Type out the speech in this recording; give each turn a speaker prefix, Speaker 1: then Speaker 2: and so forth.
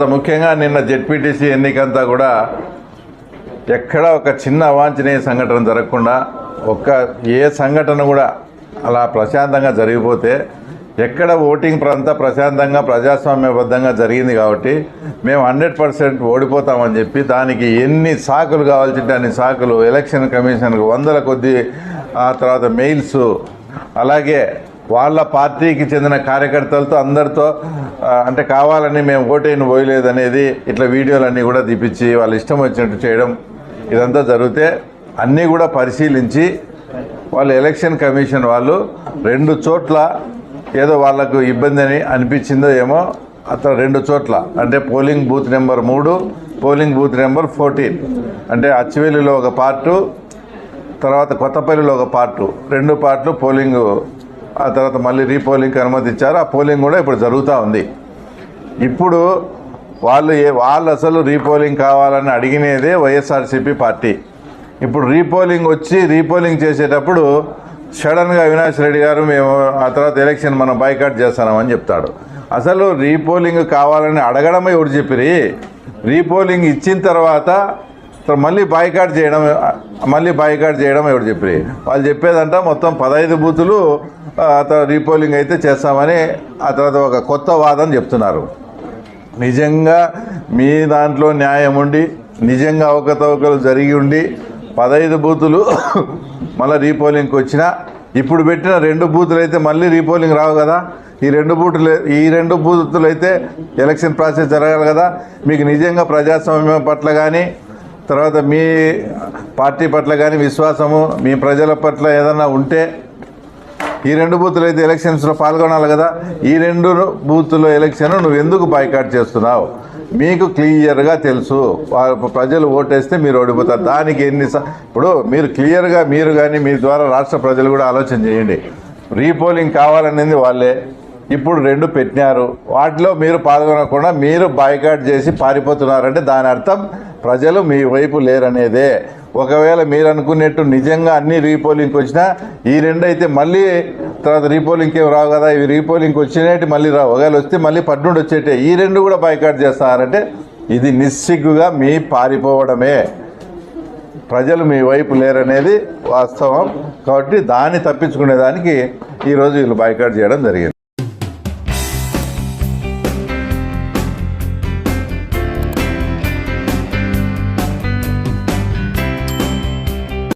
Speaker 1: ముఖ్యంగా నిన్న జెడ్పీటీసీ ఎన్నికంతా కూడా ఎక్కడ ఒక చిన్న అవాంఛనీయ సంఘటన జరగకుండా ఒక్క ఏ సంఘటన కూడా అలా ప్రశాంతంగా జరిగిపోతే ఎక్కడ ఓటింగ్ అంతా ప్రశాంతంగా ప్రజాస్వామ్యబద్ధంగా జరిగింది కాబట్టి మేము హండ్రెడ్ పర్సెంట్ ఓడిపోతామని చెప్పి దానికి ఎన్ని సాకులు కావాల్సింటే అన్ని సాకులు ఎలక్షన్ కమిషన్కు వందల కొద్ది ఆ తర్వాత మెయిల్స్ అలాగే వాళ్ళ పార్టీకి చెందిన కార్యకర్తలతో అందరితో అంటే కావాలని మేము ఓటేను పోయలేదనేది ఇట్లా వీడియోలన్నీ కూడా తీపిచ్చి వాళ్ళు ఇష్టం వచ్చినట్టు చేయడం ఇదంతా జరిగితే అన్నీ కూడా పరిశీలించి వాళ్ళు ఎలక్షన్ కమిషన్ వాళ్ళు రెండు చోట్ల ఏదో వాళ్ళకు ఇబ్బంది అని అనిపించిందో ఏమో అతను రెండు చోట్ల. అంటే పోలింగ్ బూత్ నెంబర్ మూడు పోలింగ్ బూత్ నెంబర్ ఫోర్టీన్. అంటే అచ్చివేలిలో ఒక పార్టు తర్వాత కొత్తపల్లిలో ఒక పార్టు. రెండు పార్ట్లు పోలింగ్ ఆ తర్వాత మళ్ళీ రీపోలింగ్కి అనుమతి ఇచ్చారు ఆ పోలింగ్ కూడా ఇప్పుడు జరుగుతూ ఉంది. ఇప్పుడు వాళ్ళు ఏ వాళ్ళు అసలు రీపోలింగ్ కావాలని అడిగినదే వైఎస్ఆర్సీపీ పార్టీ. ఇప్పుడు రీపోలింగ్ వచ్చి రీపోలింగ్ చేసేటప్పుడు సడన్గా అవినాష్ రెడ్డి గారు మేము ఆ తర్వాత ఎలక్షన్ మనం బైకాట్ చేస్తామని చెప్తాడు. అసలు రీపోలింగ్ కావాలని అడగడమే ఎవరు చెప్పిరి? రీపోలింగ్ ఇచ్చిన తర్వాత తర్వాత మళ్ళీ బాయ్కాట్ చేయడం మళ్ళీ బాయ్కాట్ చేయడం ఎవరు చెప్పి వాళ్ళు చెప్పేదంట మొత్తం పదహైదు బూతులు తర్వాత రీపోలింగ్ అయితే చేస్తామని ఆ తర్వాత ఒక కొత్త వాదన చెప్తున్నారు. నిజంగా మీ దాంట్లో న్యాయం ఉండి నిజంగా అవకతవకలు జరిగి ఉండి పదహైదు బూతులు మళ్ళీ రీపోలింగ్కి వచ్చినా ఇప్పుడు పెట్టిన రెండు బూతులు అయితే మళ్ళీ రీపోలింగ్ రావు కదా. ఈ రెండు బూతులు ఈ రెండు బూతులు అయితే ఎలక్షన్ ప్రాసెస్ జరగాలి కదా. మీకు నిజంగా ప్రజాస్వామ్యం పట్ల కానీ తర్వాత మీ పార్టీ పట్ల కానీ విశ్వాసము మీ ప్రజల పట్ల ఏదన్నా ఉంటే ఈ రెండు బూతులు అయితే ఎలక్షన్స్లో పాల్గొనాలి కదా. ఈ రెండు బూతుల్లో ఎలక్షన్ నువ్వు ఎందుకు బాయ్కాట్ చేస్తున్నావు? మీకు క్లియర్గా తెలుసు. ప్రజలు ఓటేస్తే మీరు ఓడిపోతారు. దానికి ఎన్ని ఇప్పుడు మీరు క్లియర్గా మీరు కానీ మీ ద్వారా రాష్ట్ర ప్రజలు కూడా ఆలోచన చేయండి. రీపోలింగ్ కావాలనేది వాళ్ళే. ఇప్పుడు రెండు పెట్టినారు. వాటిలో మీరు పాల్గొనకుండా మీరు బాయ్కాట్ చేసి పారిపోతున్నారంటే దాని అర్థం ప్రజలు మీ వైపు లేరనేదే. ఒకవేళ మీరు అనుకున్నట్టు నిజంగా అన్ని రీపోలింగ్కి వచ్చినా ఈ రెండు అయితే మళ్ళీ తర్వాత రీపోలింగ్ ఏం రావు కదా ఇవి రీపోలింగ్కి వచ్చినట్టు మళ్ళీ రావు. ఒకవేళ వస్తే మళ్ళీ పడ్నుండి వచ్చేటే. ఈ రెండు కూడా బైకాట్ చేస్తారంటే ఇది నిస్సిగ్గుగా మీ పారిపోవడమే. ప్రజలు మీ వైపు లేరనేది వాస్తవం. కాబట్టి దాన్ని తప్పించుకునేదానికి ఈరోజు వీళ్ళు బైకాట్ చేయడం జరిగింది.